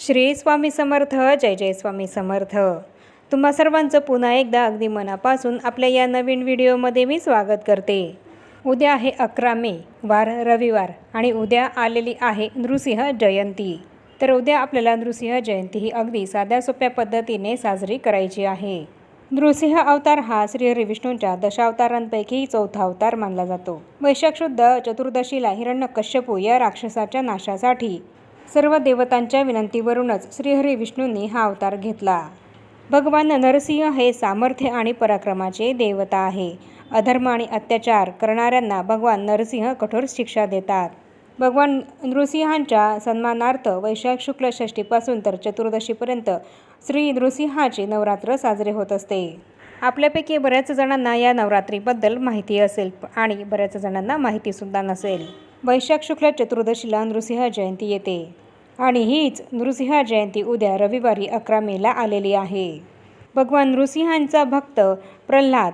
श्री स्वामी समर्थ जय जय स्वामी समर्थ. तुम्हा सर्वांचं पुन्हा एकदा अगदी मनापासून आपल्या या नवीन व्हिडिओमध्ये मी स्वागत करते. उद्या आहे अकरा मे वार रविवार आणि उद्या आलेली आहे नृसिंह जयंती. तर उद्या आपल्याला नृसिंह जयंती ही अगदी साध्या सोप्या पद्धतीने साजरी करायची आहे. नृसिंह अवतार हा श्री विष्णूंच्या दशावतारांपैकी चौथा अवतार मानला जातो. वैशाख शुद्ध चतुर्दशीला हिरण्यकश्यपू या राक्षसाच्या नाशासाठी सर्व देवतांच्या विनंतीवरूनच श्रीहरी विष्णूंनी हा अवतार घेतला. भगवान नरसिंह हे सामर्थ्य आणि पराक्रमाचे देवता आहे. अधर्म आणि अत्याचार करणाऱ्यांना भगवान नरसिंह कठोर शिक्षा देतात. भगवान नृसिंहांच्या सन्मानार्थ वैशाख शुक्ल षष्टीपासून तर चतुर्दशीपर्यंत श्री नृसिंहाचे नवरात्र साजरे होत असते. आपल्यापैकी बऱ्याच जणांना या नवरात्रीबद्दल माहिती असेल आणि बऱ्याच जणांना माहितीसुद्धा नसेल. वैशाख शुक्ल चतुर्दशीला नृसिंह जयंती येते. आणि हीच नृसिंह जयंती उद्या रविवारी अकरा मेला आलेली आहे. भगवान नृसिंहांचा भक्त प्रल्हाद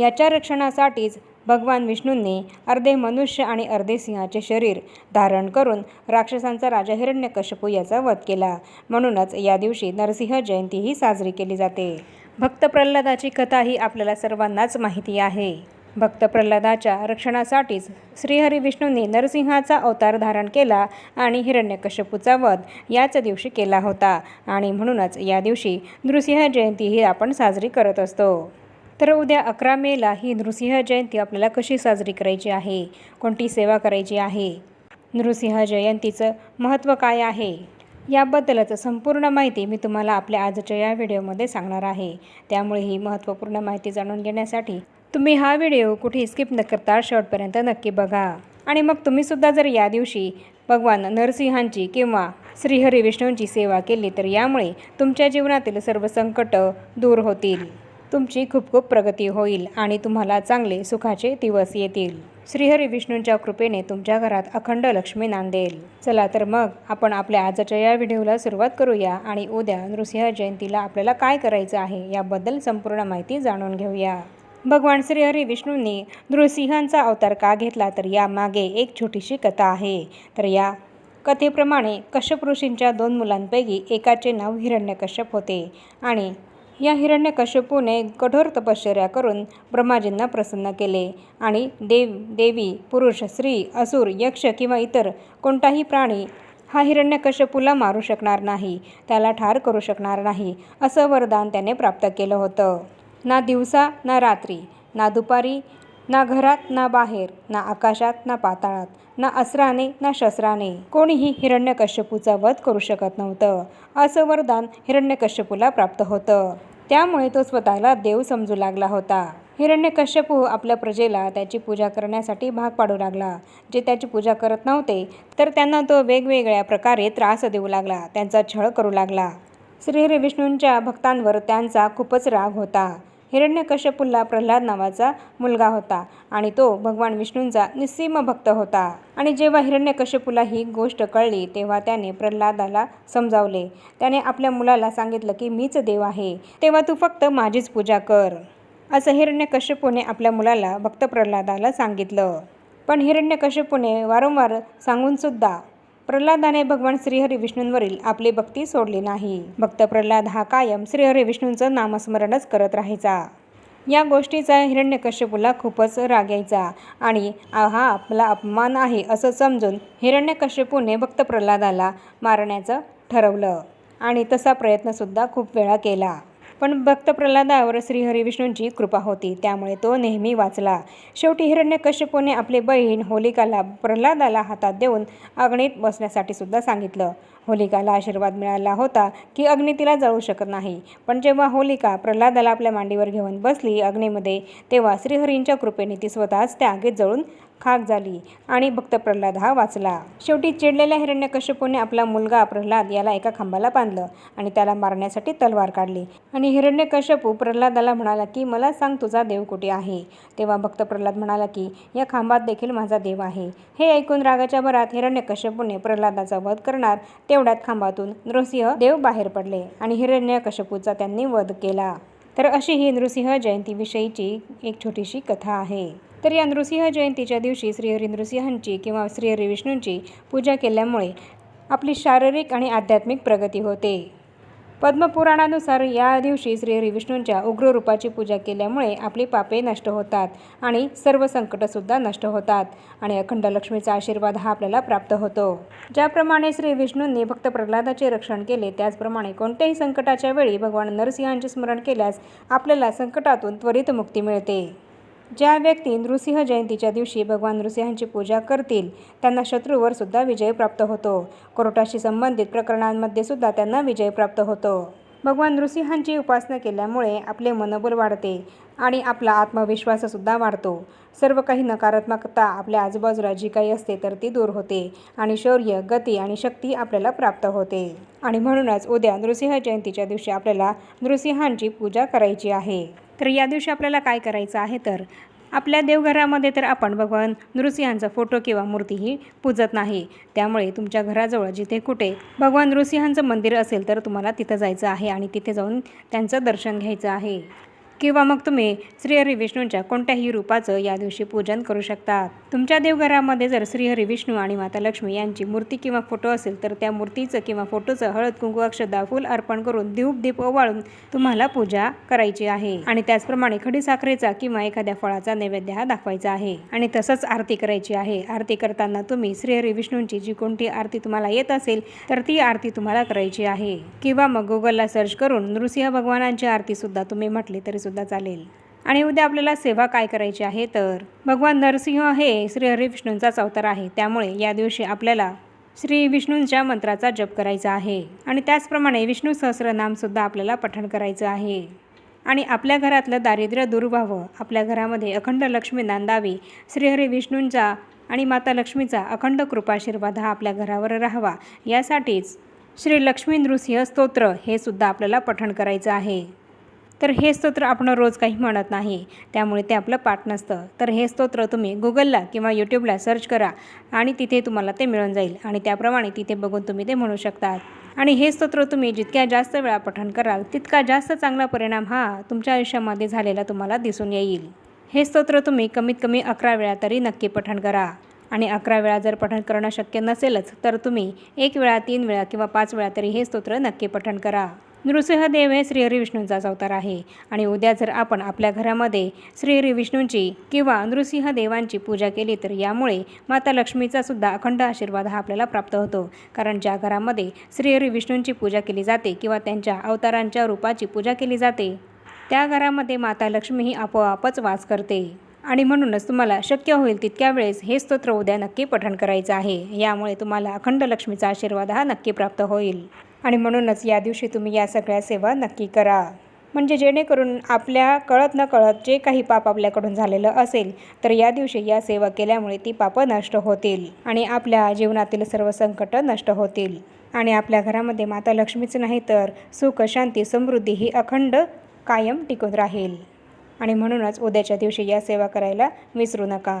याच्या रक्षणासाठीच भगवान विष्णूंनी अर्धे मनुष्य आणि अर्धे सिंहाचे शरीर धारण करून राक्षसांचा राजा हिरण्यकश्यपू याचा वध केला. म्हणूनच या दिवशी नरसिंह जयंती ही साजरी केली जाते. भक्त प्रल्हादाची कथा ही आपल्याला सर्वांनाच माहिती आहे. भक्त प्रल्हादाच्या रक्षणासाठीच श्रीहरी विष्णूंनी नरसिंहाचा अवतार धारण केला आणि हिरण्यकश्यपूचा वध याच दिवशी केला होता. आणि म्हणूनच या दिवशी नृसिंह जयंती ही आपण साजरी करत असतो. तर उद्या अकरा मेला ही नृसिंह जयंती आपल्याला कशी साजरी करायची आहे? कोणती सेवा करायची आहे? नृसिंह जयंतीचं महत्त्व काय आहे? याबद्दलच संपूर्ण माहिती मी तुम्हाला आपल्या आजच्या या व्हिडिओमध्ये सांगणार आहे. त्यामुळे ही महत्त्वपूर्ण माहिती जाणून घेण्यासाठी तुम्ही हा व्हिडिओ कुठे स्किप न करता शेवटपर्यंत नक्की बघा. आणि मग तुम्हीसुद्धा जर या दिवशी भगवान नरसिंहांची किंवा श्रीहरी विष्णूंची सेवा केली तर यामुळे तुमच्या जीवनातील सर्व संकट दूर होतील. तुमची खूप खूप प्रगती होईल आणि तुम्हाला चांगले सुखाचे दिवस येतील. श्रीहरी विष्णूंच्या कृपेने तुमच्या घरात अखंड लक्ष्मी नांदेल. चला तर मग आपण आपल्या आजच्या या व्हिडिओला सुरुवात करूया आणि उद्या नृसिंह जयंतीला आपल्याला काय करायचं आहे याबद्दल संपूर्ण माहिती जाणून घेऊया. भगवान श्रीहरी विष्णूंनी नृसिंहांचा अवतार का घेतला तर यामागे एक छोटीशी कथा आहे. तर या कथेप्रमाणे कश्यप ऋषींच्या दोन मुलांपैकी एकाचे नाव हिरण्यकश्यप होते आणि या हिरण्यकश्यपूने कठोर तपश्चर्या करून ब्रह्माजींना प्रसन्न केले आणि देव देवी पुरुष स्त्री असुर यक्ष किंवा इतर कोणताही प्राणी हा हिरण्यकश्यपूला मारू शकणार नाही त्याला ठार करू शकणार नाही असं वरदान त्याने प्राप्त केलं होतं. ना दिवसा ना रात्री ना दुपारी ना घरात ना बाहेर ना आकाशात ना पाताळात ना अस्राने ना शस्त्राने. कोणीही हिरण्यकश्यपूचा वध करू शकत नव्हतं. असं वरदान हिरण्यकश्यपूला प्राप्त होतं. त्यामुळे तो स्वतःला देव समजू लागला होता. हिरण्यकश्यपू आपल्या प्रजेला त्याची पूजा करण्यासाठी भाग पाडू लागला. जे त्याची पूजा करत नव्हते तर त्यांना तो वेगवेगळ्या प्रकारे त्रास देऊ लागला. त्यांचा छळ करू लागला. श्री विष्णूंच्या भक्तांवर त्यांचा खूपच राग होता. हिरण्यकश्यपूला प्रल्हाद नावाचा मुलगा होता आणि तो भगवान विष्णूंचा निस्सीम भक्त होता. आणि जेव्हा हिरण्यकश्यपूला ही गोष्ट कळली तेव्हा त्याने प्रल्हादाला समजावले. त्याने आपल्या मुलाला सांगितलं की मीच देव आहे. तेव्हा तू फक्त माझीच पूजा कर. असं हिरण्यकश्यपूने आपल्या मुलाला भक्त प्रल्हादाला सांगितलं. पण हिरण्यकश्यपूने वारंवार सांगूनसुद्धा प्रल्हादाने भगवान श्रीहरी विष्णूंवरील आपली भक्ती सोडली नाही. भक्त प्रल्हाद हा कायम श्रीहरी विष्णूंचं नामस्मरणच करत राहायचा. या गोष्टीचा हिरण्यकश्यपूला खूपच राग यायचा आणि हा आपला अपमान आहे असं समजून हिरण्यकश्यपूने भक्त प्रल्हादाला मारण्याचं ठरवलं आणि तसा प्रयत्नसुद्धा खूप वेळा केला. पण भक्त प्रल्हादावर श्रीहरी विष्णूंची कृपा होती. त्यामुळे तो नेहमी वाचला. शेवटी हिरण्यकश्यपूने आपली बहीण होलिकाला प्रल्हादाला हातात देऊन अग्नीत बसण्यासाठी सुद्धा सांगितलं. होलिकाला आशीर्वाद मिळाला होता की अग्नी तिला जळू शकत नाही. पण जेव्हा होलिका प्रल्हादाला आपल्या मांडीवर घेऊन बसली अग्नीमध्ये तेव्हा श्रीहरींच्या कृपेने ती स्वतःच त्या आगीत जळून खाक झाली आणि भक्त प्रल्हाद हा वाचला. शेवटी चिडलेल्या हिरण्यकश्यपूने आपला मुलगा प्रल्हाद याला एका खांबाला बांधलं आणि त्याला मारण्यासाठी तलवार काढली. आणि हिरण्यकश्यपू प्रल्हादाला म्हणाला की मला सांग तुझा देव कुठे आहे? तेव्हा भक्त प्रल्हाद म्हणाला की या खांबात देखील माझा देव आहे. हे ऐकून रागाच्या भरात हिरण्यकश्यपूने प्रल्हादाचा वध करणार तेवढ्यात खांबातून नृसिंह देव बाहेर पडले आणि हिरण्यकश्यपूचा त्यांनी वध केला. तर अशी ही नृसिंह जयंतीविषयीची एक छोटीशी कथा आहे. तर या नृसिंह जयंतीच्या दिवशी श्रीहरी नृसिंहांची किंवा श्रीहरी विष्णूंची पूजा केल्यामुळे आपली शारीरिक आणि आध्यात्मिक प्रगती होते. पद्मपुराणानुसार या दिवशी श्रीहरी विष्णूंच्या उग्र रूपाची पूजा केल्यामुळे आपली पापे नष्ट होतात आणि सर्व संकटसुद्धा नष्ट होतात आणि अखंड लक्ष्मीचा आशीर्वाद हा आपल्याला प्राप्त होतो. ज्याप्रमाणे श्री विष्णूंनी भक्त प्रल्हादाचे रक्षण केले त्याचप्रमाणे कोणत्याही संकटाच्या वेळी भगवान नरसिंहांचे स्मरण केल्यास आपल्याला संकटातून त्वरित मुक्ती मिळते. ज्या व्यक्ती नृसिंह जयंतीच्या दिवशी भगवान नृसिंहांची पूजा करतील त्यांना शत्रूवर सुद्धा विजय प्राप्त होतो. कोर्टाशी संबंधित प्रकरणांमध्ये सुद्धा त्यांना विजय प्राप्त होतो. भगवान नृसिंहांची उपासना केल्यामुळे आपले मनोबल वाढते आणि आपला आत्मविश्वाससुद्धा वाढतो. सर्व काही नकारात्मकता आपल्या आजूबाजूला जी काही असते तर ती दूर होते आणि शौर्य गती आणि शक्ती आपल्याला प्राप्त होते. आणि म्हणूनच उद्या नृसिंह जयंतीच्या दिवशी आपल्याला नृसिंहांची पूजा करायची आहे. तर या दिवशी आपल्याला काय करायचं आहे तर आपल्या देवघरामध्ये तर आपण भगवान नृसिंहांचा फोटो किंवा मूर्तीही पूजत नाही. त्यामुळे तुमच्या घराजवळ जिथे कुठे भगवान नृसिंहांचं मंदिर असेल तर तुम्हाला तिथं जायचं आहे आणि तिथे जाऊन त्यांचं दर्शन घ्यायचं आहे. किंवा मग तुम्ही श्रीहरी विष्णूंच्या कोणत्याही रूपाचं या दिवशी पूजन करू शकतात तुमच्या देवघरामध्ये जर श्रीहरी विष्णू आणि माता लक्ष्मी यांची मूर्ती किंवा फोटो असेल तर त्या मूर्तीचं किंवा फोटोचं हळद कुंकू अक्षदा फूल अर्पण करून धूप दीप ओवाळून तुम्हाला पूजा करायची आहे. आणि त्याचप्रमाणे खडी साखरेचा किंवा एखाद्या फळाचा नैवेद्य हा दाखवायचा आहे. आणि तसंच आरती करायची आहे. आरती करताना तुम्ही श्रीहरी विष्णूंची जी कोणती आरती तुम्हाला येत असेल तर ती आरती तुम्हाला करायची आहे. किंवा मग गुगलला सर्च करून नृसिंह भगवानांची आरती सुद्धा तुम्ही म्हटली तरी सुद्धा चालेल. आणि उद्या आपल्याला सेवा काय करायची आहे? तर भगवान नरसिंह हे श्री हरिविष्णूंचाच अवतार आहे. त्यामुळे या दिवशी आपल्याला श्री विष्णूंच्या मंत्राचा जप करायचा आहे. आणि त्याचप्रमाणे विष्णू सहस्रनामसुद्धा आपल्याला पठण करायचं आहे. आणि आपल्या घरातलं दारिद्र्य दूर व्हावं आपल्या घरामध्ये अखंड लक्ष्मी नांदावी श्रीहरी विष्णूंचा आणि माता लक्ष्मीचा अखंड कृपाशीर्वाद हा आपल्या घरावर राहावा यासाठीच श्री लक्ष्मी नृसिंह स्तोत्र हे सुद्धा आपल्याला पठण करायचं आहे. तर हे स्तोत्र आपण रोज काही म्हणत नाही. त्यामुळे ते आपलं पाठ नसतं. तर हे स्तोत्र तुम्ही गुगलला किंवा यूट्यूबला सर्च करा आणि तिथे तुम्हाला ते मिळून जाईल. आणि त्याप्रमाणे तिथे बघून तुम्ही ते म्हणू शकतात. आणि हे स्तोत्र तुम्ही जितक्या जास्त वेळा पठण कराल तितका जास्त चांगला परिणाम हा तुमच्या आयुष्यामध्ये झालेला तुम्हाला दिसून येईल. हे स्तोत्र तुम्ही कमीत कमी अकरा वेळा तरी नक्की पठण करा. आणि अकरा वेळा जर पठण करणं शक्य नसेलच तर तुम्ही एक वेळा तीन वेळा किंवा पाच वेळा तरी हे स्तोत्र नक्की पठण करा. नृसिंहदेव हे श्रीहरी विष्णूंचाच अवतार आहे. आणि उद्या जर आपण आपल्या घरामध्ये श्रीहरी विष्णूंची किंवा नृसिंहदेवांची पूजा केली तर यामुळे माता लक्ष्मीचा सुद्धा अखंड आशीर्वाद हा आपल्याला प्राप्त होतो. कारण ज्या घरामध्ये श्रीहरी विष्णूंची पूजा केली जाते किंवा त्यांच्या अवतारांच्या रूपाची पूजा केली जाते त्या घरामध्ये माता लक्ष्मी ही आपोआपच वास करते. आणि म्हणूनच तुम्हाला शक्य होईल तितक्या वेळेस हे स्तोत्र उद्या नक्की पठण करायचं आहे. यामुळे तुम्हाला अखंड लक्ष्मीचा आशीर्वाद हा नक्की प्राप्त होईल. आणि म्हणूनच या दिवशी तुम्ही या सगळ्या सेवा नक्की करा. म्हणजे जेणेकरून आपल्या कळत न कळत जे काही पाप आपल्याकडून झालेलं असेल तर या दिवशी या सेवा केल्यामुळे ती पापं नष्ट होतील आणि आपल्या जीवनातील सर्व संकटं नष्ट होतील. आणि आपल्या घरामध्ये माता लक्ष्मीच नाही तर सुख शांती समृद्धी ही अखंड कायम टिकून राहील. आणि म्हणूनच उद्याच्या दिवशी या सेवा करायला विसरू नका.